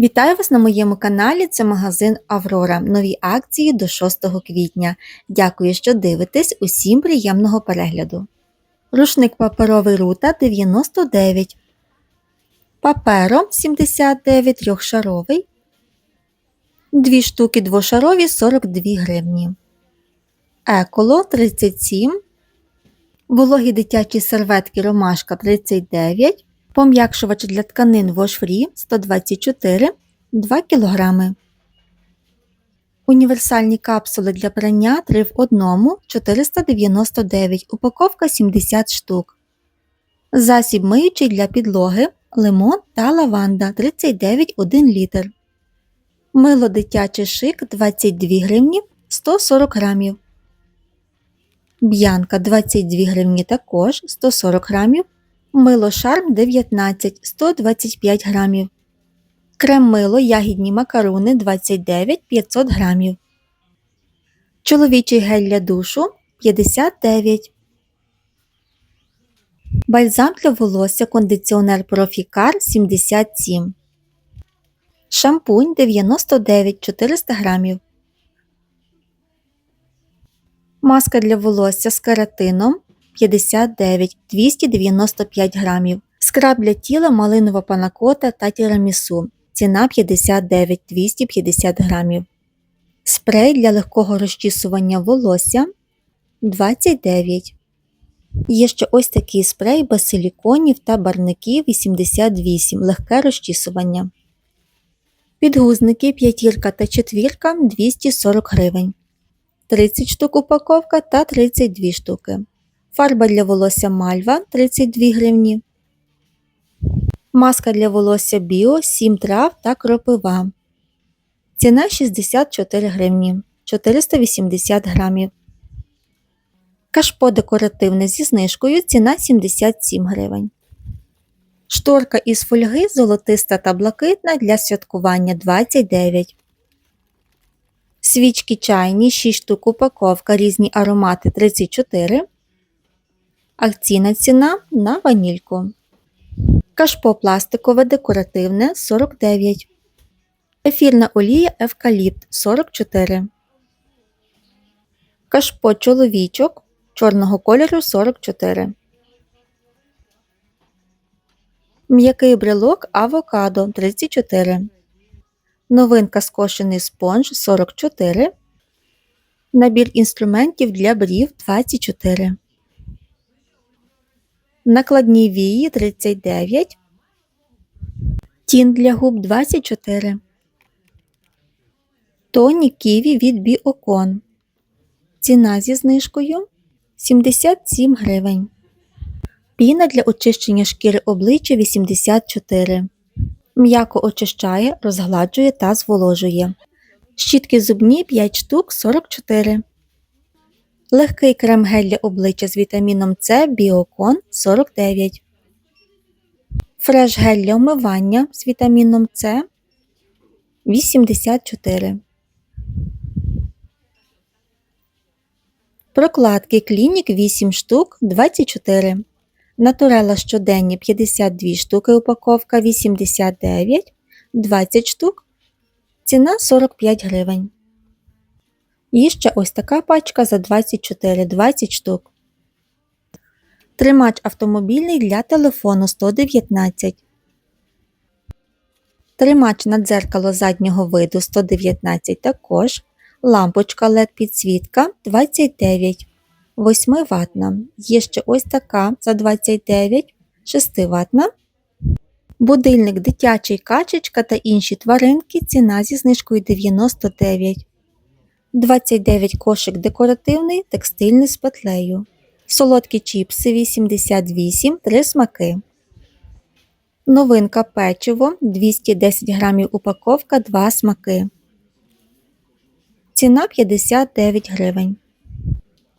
Вітаю вас на моєму каналі. Це магазин Аврора. Нові акції до 6 квітня. Дякую, що дивитесь. Усім приємного перегляду. Рушник паперовий рута 99. Папером 79 трьохшаровий. Дві штуки двошарові 42 гривні. Еколо 37. Вологі дитячі серветки ромашка 39. Пом'якшувач для тканин Free 124 2 кг. Універсальні капсули для прання 3 в 1 499, упаковка 70 штук. Засіб миючий для підлоги лимон та лаванда 39 1 літр. Мило дитячий шик 22 гривні 140 грамів. Б'янка 22 гривні також 140 грамів. Мило шарм 19 125 грамів. Крем мило ягідні макарони 29 500 грамів. Чоловічий гель для душу 59. Бальзам для волосся кондиціонер Профікар 77. Шампунь 99 400 грамів. Маска для волосся з кератином 59 295 грамів. Скраб для тіла малинова панакота та тірамісу. Ціна 59 250 грамів. Спрей для легкого розчісування волосся 29. Є ще ось такий спрей без силіконів та барників 88 легке розчісування. Підгузники п'ятірка та четвірка 240 гривень. 30 штук упаковка та 32 штуки. Фарба для волосся Мальва 32 гривні. Маска для волосся Біо 7 трав та кропива. Ціна 64 гривні 480 грамів. Кашпо декоративне зі знижкою ціна 77 гривень. Шторка із фольги золотиста та блакитна для святкування 29. Свічки чайні 6 штук упаковка різні аромати 34. Акційна ціна на ванільку. Кашпо пластикове декоративне 49. Ефірна олія евкаліпт 44. Кашпо чоловічок чорного кольору 44. М'який брелок авокадо 34. Новинка скошений спонж 44. Набір інструментів для брів 24. Накладні вії 39. Тін для губ 24. Тоні ківі від Біокон. Ціна зі знижкою 77 гривень. Піна для очищення шкіри обличчя 84. М'яко очищає, розгладжує та зволожує. Щітки зубні 5 штук 44. Легкий крем-гель для обличчя з вітаміном С Біокон 49. Фреш-гель для вмивання з вітаміном С 84. Прокладки Клінік 8 штук 24. Натурела щоденні 52 штуки упаковка 89 20 штук. Ціна 45 гривень. І ще ось така пачка за 24 20 штук. Тримач автомобільний для телефону 119. Тримач на дзеркало заднього виду 119 також. Лампочка LED підсвітка 29. 8 ватна. Є ще ось така за 29, 6 ватна. Будильник дитячий качечка та інші тваринки. Ціна зі знижкою 99. 29 кошик декоративний, текстильний з петлею. Солодкі чіпси 88, 3 смаки. Новинка печиво 210 грамів упаковка 2 смаки. Ціна 59 гривень.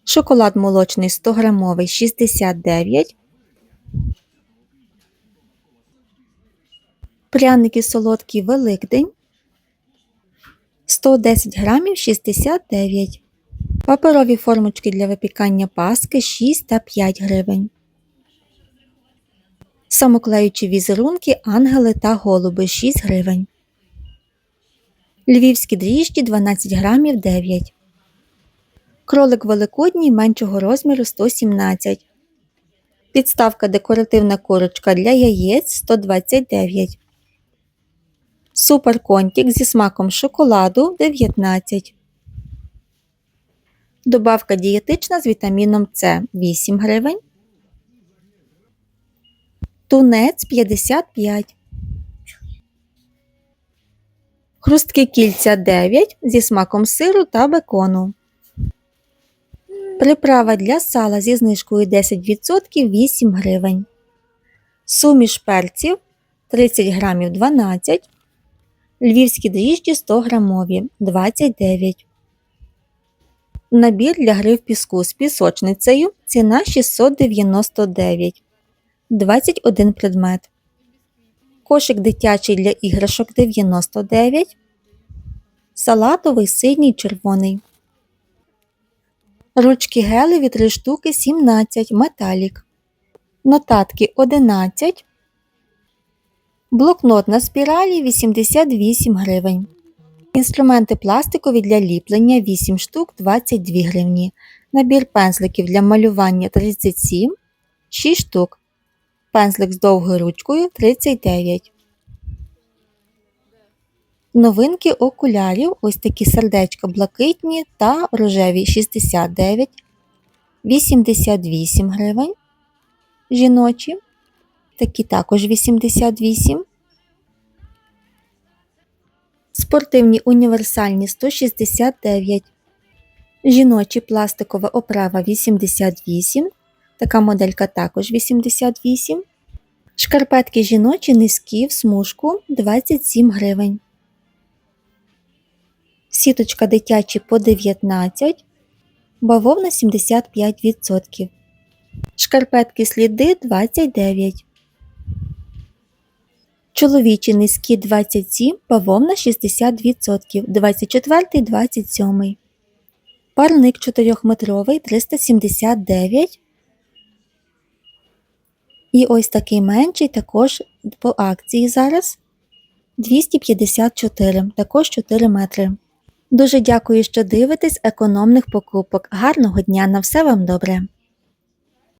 Шоколад молочний 100 грамовий 69. Пряники солодкі Великдень 110 грамів 69. Паперові формочки для випікання паски 6 та 5 гривень. Самоклеючі візерунки, ангели та голуби 6 гривень. Львівські дріжджі 12 грамів 9. Кролик великодній меншого розміру 117. Підставка декоративна курочка для яєць 129. Супер контік зі смаком шоколаду 19. Добавка дієтична з вітаміном С 8 гривень. Тунець 55. Хрусткі кільця 9 зі смаком сиру та бекону. Приправа для сала зі знижкою 10% 8 гривень. Суміш перців 30 грамів 12. Львівські дріжджі 100 грамові 29. Набір для гри в піску з пісочницею. Ціна 699. 21 предмет. Кошик дитячий для іграшок 99. Салатовий синій червоний. Ручки гелеві 3 штуки 17 металік. Нотатки 11. Блокнот на спіралі 88 гривень. Інструменти пластикові для ліплення 8 штук 22 гривні. Набір пензликів для малювання 37 6 штук. Пензлик з довгою ручкою 39. Новинки окулярів ось такі сердечка блакитні та рожеві 69, 88 гривень. Жіночі. Такі також 88. Спортивні універсальні 169. Жіночі пластикова оправа 88. Така моделька також 88. Шкарпетки жіночі низькі в смужку 27 гривень. Сіточка дитячі по 19, бавовна 75%. Шкарпетки сліди 29. Чоловічі низькі 27, бавовна 60%, 24 27. Парник 4-метровий 379. І ось такий менший також по акції зараз 254, також 4 метри. Дуже дякую, що дивитесь економних покупок. Гарного дня! На все вам добре!